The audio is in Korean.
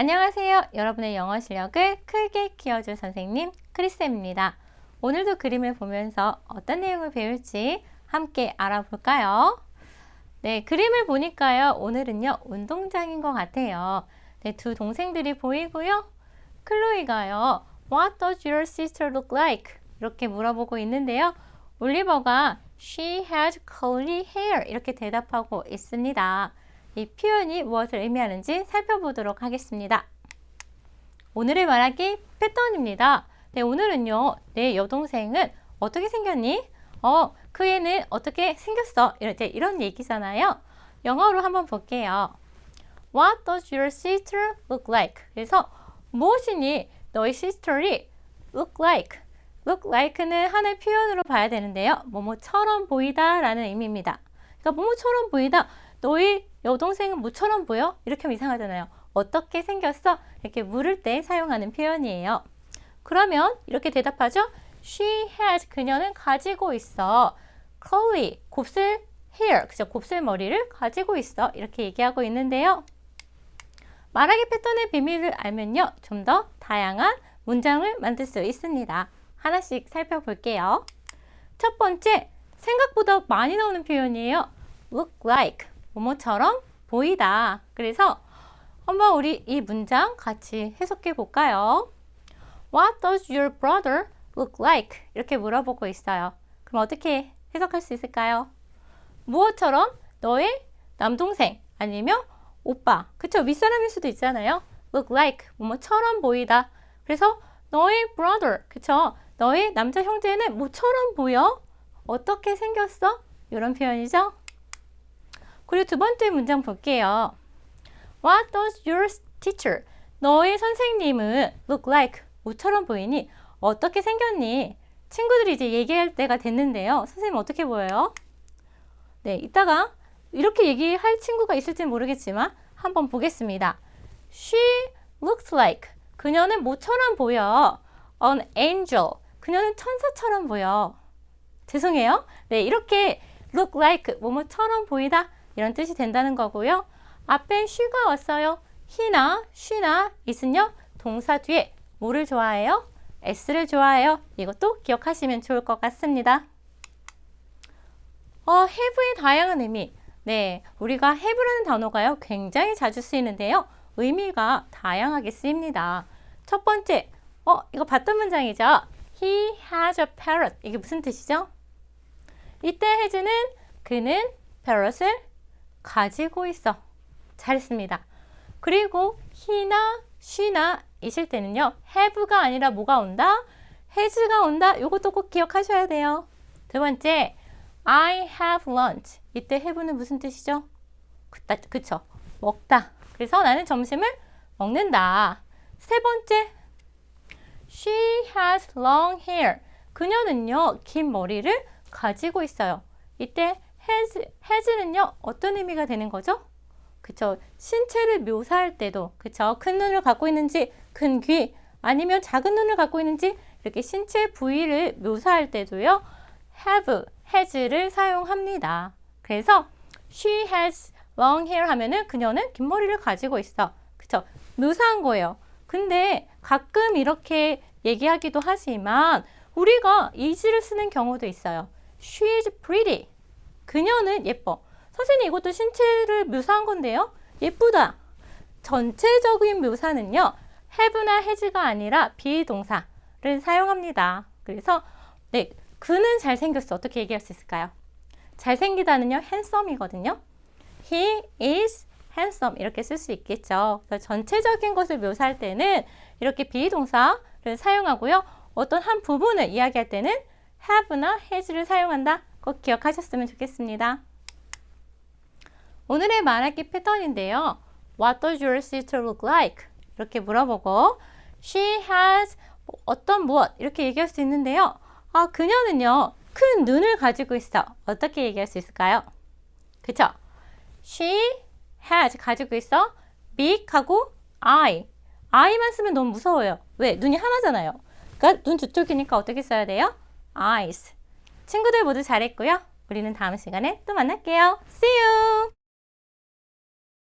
안녕하세요. 여러분의 영어 실력을 크게 키워줄 선생님 크리스입니다. 오늘도 그림을 보면서 어떤 내용을 배울지 함께 알아볼까요? 네, 그림을 보니까요. 오늘은요, 운동장인 것 같아요. 네, 두 동생들이 보이고요. 클로이가요, What does your sister look like? 이렇게 물어보고 있는데요. 올리버가 She has curly hair 이렇게 대답하고 있습니다. 이 표현이 무엇을 의미하는지 살펴보도록 하겠습니다. 오늘의 말하기 패턴입니다. 네, 오늘은요, 내 여동생은 어떻게 생겼니? 어, 그 애는 어떻게 생겼어? 이런, 이런 얘기잖아요. 영어로 한번 볼게요. What does your sister look like? 그래서 무엇이니 너희 sister이 look like? look like는 하나의 표현으로 봐야 되는데요. 뭐뭐처럼 보이다 라는 의미입니다. 그러니까 뭐뭐처럼 보이다. 너희 여동생은 뭐처럼 보여? 이렇게 하면 이상하잖아요. 어떻게 생겼어? 이렇게 물을 때 사용하는 표현이에요. 그러면 이렇게 대답하죠. She has 그녀는 가지고 있어. curly 곱슬 hair 그죠? 곱슬 머리를 가지고 있어. 이렇게 얘기하고 있는데요. 말하기 패턴의 비밀을 알면요. 좀 더 다양한 문장을 만들 수 있습니다. 하나씩 살펴볼게요. 첫 번째, 생각보다 많이 나오는 표현이에요. look like 뭐뭐처럼 보이다. 그래서 한번 우리 이 문장 같이 해석해 볼까요? What does your brother look like? 이렇게 물어보고 있어요. 그럼 어떻게 해석할 수 있을까요? 무엇처럼 너의 남동생 아니면 오빠 그쵸 윗사람일 수도 있잖아요. look like 뭐뭐처럼 보이다. 그래서 너의 brother 그쵸 너의 남자 형제는 뭐처럼 보여? 어떻게 생겼어? 이런 표현이죠. 그리고 두 번째 문장 볼게요. What does your teacher? 너의 선생님은 look like 뭐처럼 보이니? 어떻게 생겼니? 친구들이 이제 얘기할 때가 됐는데요. 선생님 어떻게 보여요? 네, 이따가 이렇게 얘기할 친구가 있을지 모르겠지만 한번 보겠습니다. She looks like 그녀는 뭐처럼 보여? An angel 그녀는 천사처럼 보여. 죄송해요. 네, 이렇게 look like 뭐뭐처럼 보이다 이런 뜻이 된다는 거고요. 앞에 she가 왔어요. he나 she나 is는요. 동사 뒤에 뭐를 좋아해요? s를 좋아해요. 이것도 기억하시면 좋을 것 같습니다. 어, have의 다양한 의미. 네, 우리가 have라는 단어가요. 굉장히 자주 쓰이는데요. 의미가 다양하게 쓰입니다. 첫 번째, 어, 이거 봤던 문장이죠. He has a parrot. 이게 무슨 뜻이죠? 이때 has는 그는 parrot을 가지고 있어. 잘했습니다. 그리고 he나 she나 이실 때는요. have가 아니라 뭐가 온다? has가 온다. 이것도 꼭 기억하셔야 돼요. 두 번째, I have lunch. 이때 have는 무슨 뜻이죠? 그다, 그쵸. 먹다. 그래서 나는 점심을 먹는다. 세 번째, she has long hair. 그녀는요, 긴 머리를 가지고 있어요. 이때 has, has는요, 어떤 의미가 되는 거죠? 그쵸. 신체를 묘사할 때도, 그쵸. 큰 눈을 갖고 있는지, 큰 귀, 아니면 작은 눈을 갖고 있는지, 이렇게 신체 부위를 묘사할 때도요, have, has를 사용합니다. 그래서 she has long hair 하면은 그녀는 긴 머리를 가지고 있어. 그쵸. 묘사한 거예요. 근데 가끔 이렇게 얘기하기도 하지만 우리가 is를 쓰는 경우도 있어요. She is pretty. 그녀는 예뻐. 선생님 이것도 신체를 묘사한 건데요. 예쁘다. 전체적인 묘사는요. have나 has가 아니라 비동사를 사용합니다. 그래서 네, 그는 잘생겼어. 어떻게 얘기할 수 있을까요? 잘생기다는요. handsome이거든요. He is handsome 이렇게 쓸 수 있겠죠. 그래서 전체적인 것을 묘사할 때는 이렇게 비동사를 사용하고요. 어떤 한 부분을 이야기할 때는 have나 has를 사용한다. 꼭 기억하셨으면 좋겠습니다. 오늘의 말하기 패턴인데요. What does your sister look like? 이렇게 물어보고 She has 어떤 무엇 이렇게 얘기할 수 있는데요. 아, 그녀는요. 큰 눈을 가지고 있어. 어떻게 얘기할 수 있을까요? 그쵸? She has 가지고 있어. big하고 eye. eye만 쓰면 너무 무서워요. 왜? 눈이 하나잖아요. 그러니까 눈 두 쪽이니까 어떻게 써야 돼요? eyes. 친구들 모두 잘했고요. 우리는 다음 시간에 또 만날게요. See you!